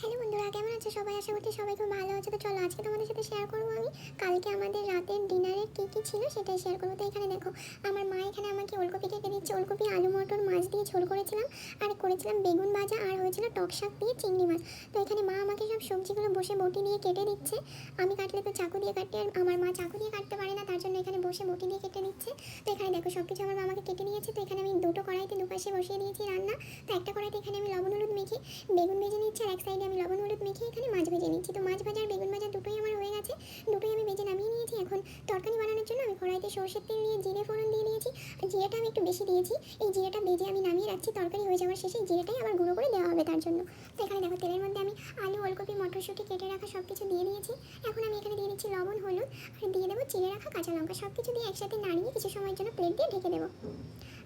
Hello বন্ধুরা, কেমন আছো সবাই? আশা করছি সবাই খুব ভালো আছে। তো চলো আজকে তোমাদের সাথে শেয়ার করব আমি। কালকে আমাদের রাতের ডিনারে কী কী ছিল সেটাই শেয়ার করব। তো এখানে দেখো, আমার মা এখানে আমাকে ওলকপি কেটে দিচ্ছে। ওলকপি, আলু, মটর, মাছ দিয়ে ঝোল করেছিলাম। আর করেছিলাম বেগুন ভাজা আর হয়েছিল টক শাক দিয়ে চিংড়ি মাছ। তো এখানে মা আমাকে সব সবজিগুলো বসে বটি দিয়ে কেটে দিচ্ছে। আমি কাটলে তো চাকু দিয়ে কাটতে আর আমার মা চাকু দিয়ে কাটতে পারে এখানে বসে বটি দিয়ে কেটে নিচ্ছে। তো এখানে দেখো সব কিছু আমার মামাকে কেটে নিয়েছে। তো এখানে আমি দুটো কড়াইতে দুপাশে বসিয়ে দিয়েছি রান্না। তো একটা কড়াইতে এখানে আমি লবণ, হলুদ মেখে বেগুন ভেজে নিচ্ছি, আর এক সাইডে আমি লবণ, হলুদ মেখে এখানে মাছ ভেজে নিচ্ছি। তো মাছ ভাজা আর বেগুন ভাজা দুটোই আমার হয়ে গেছে দুটোই আমি ভেজে নামিয়ে নিয়েছি এখন তরকারি বানানোর জন্য আমি কড়াইতে সর্ষের তেল দিয়ে জিরে ফোড়ন দিয়ে দিয়েছি, আর জিরেটা আমি একটু বেশি দিয়েছি। এই জিরেটা ভেজে আমি নামিয়ে রাখছি, তরকারি হয়ে যাওয়ার শেষে জিরেটাই আবার গুঁড়ো করে দেওয়া হবে তার জন্য। তো এখানে দেখো, তেলের মধ্যে আমি আলু, ওলকপি, মটরশুঁটি, কেটে রাখা সব কিছু দিয়ে দিয়েছি। এখন আমি এখানে দিয়ে দিচ্ছি লবণ, হলুদ, আর দিয়ে দেবো চিড়ে রাখা কাঁচা লঙ্কা। সব কিছু দিয়ে একসাথে নাড়িয়ে কিছু সময়ের জন্য প্লেট দিয়ে ঢেকে দেবো।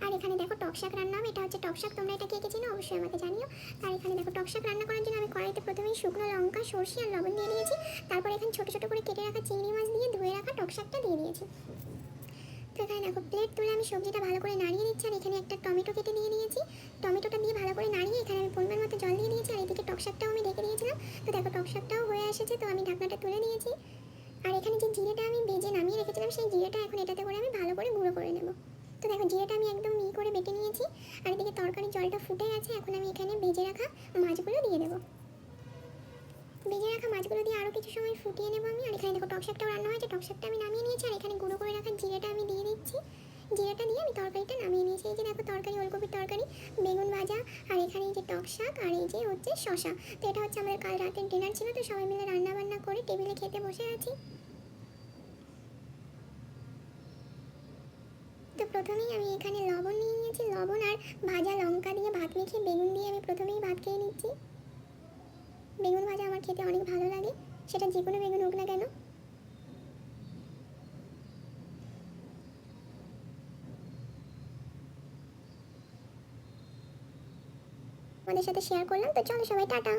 আর এখানে দেখো, টক শাক রান্না হবে। এটা হচ্ছে টক শাক, তোমরা এটা কে কে অবশ্যই আমাকে জানিও। আর এখানে দেখো, টক শাক রান্না করার জন্য আমি কড়াইতে প্রথমেই শুকনো লঙ্কা, সর্ষে আর লবণ দিয়ে দিয়েছি। তারপর এখানে ছোটো ছোটো করে কেটে রাখা চিংড়ি মাছ দিয়ে ধুয়ে রাখা টক শাকটা দিয়ে দিয়েছি। তো এখানে দেখো প্লেট তুলে আমি সবজিটা ভালো করে নাড়িয়ে দিচ্ছি আর এখানে একটা টমেটো কেটে দিয়ে দিয়েছি টমেটোটা দিয়ে ভালো করে নাড়িয়ে এখানে আমি পরিমাণ মতো জল দিয়ে দিয়েছি আর এদিকে টক শাকটাও আমি ঢেকে দিয়েছিলাম। তো দেখো, টক শাকটাও হয়ে এসেছে, তো আমি ঢাকনাটা তুলে দিয়েছি আর এখানে যে জিরেটা আমি বেজে নামিয়ে রেখেছিলাম, সেই জিরেটা এখন এটাতে করে আমি ভালো করে গুঁড়ো করে নেব। তো দেখো, জিরেটা আমি একদম মি করে বেটে নিয়েছি, আর এদিকে তরকারির জলটা ফুটে গেছে, এখন আমি এখানে বেজে রাখা মাছগুলো দিয়ে দেবো। ভেজে রাখা মাছগুলো দিয়ে আরও কিছু সময় ফুটিয়ে নেব আমি, আর এখানে দেখো, টক শাকটাও রান্না হয়েছে, টক শাকটা আমি নামিয়ে নিয়েছি, আর এখানে গুঁড়ো করে রাখা জিরেটা জিরেটা দিয়ে আমি তরকারিটা নামিয়ে নিয়েছি। এই যে দেখো তরকারি, ওলকপির তরকারি, বেগুন ভাজা, আর এখানে এই যে টক শাক, আর এই যে হচ্ছে শশা তো এটা হচ্ছে আমাদের কাল রাতের ডিনার ছিল, তো সবাই মিলে রান্না বান্না করে টেবিলে খেতে বসে আছি। তো প্রথমেই আমি এখানে লবণ নিয়ে নিয়েছি। লবণ আর ভাজা লঙ্কা দিয়ে ভাত মেখে বেগুন দিয়ে আমি প্রথমেই ভাত খেয়ে নিচ্ছি। বেগুন ভাজা আমার খেতে অনেক ভালো লাগে। সেটা যে কোনো বেগুন হোক না কেন। আমাদের সাথে শেয়ার করলাম তো চলো সবাই টাটা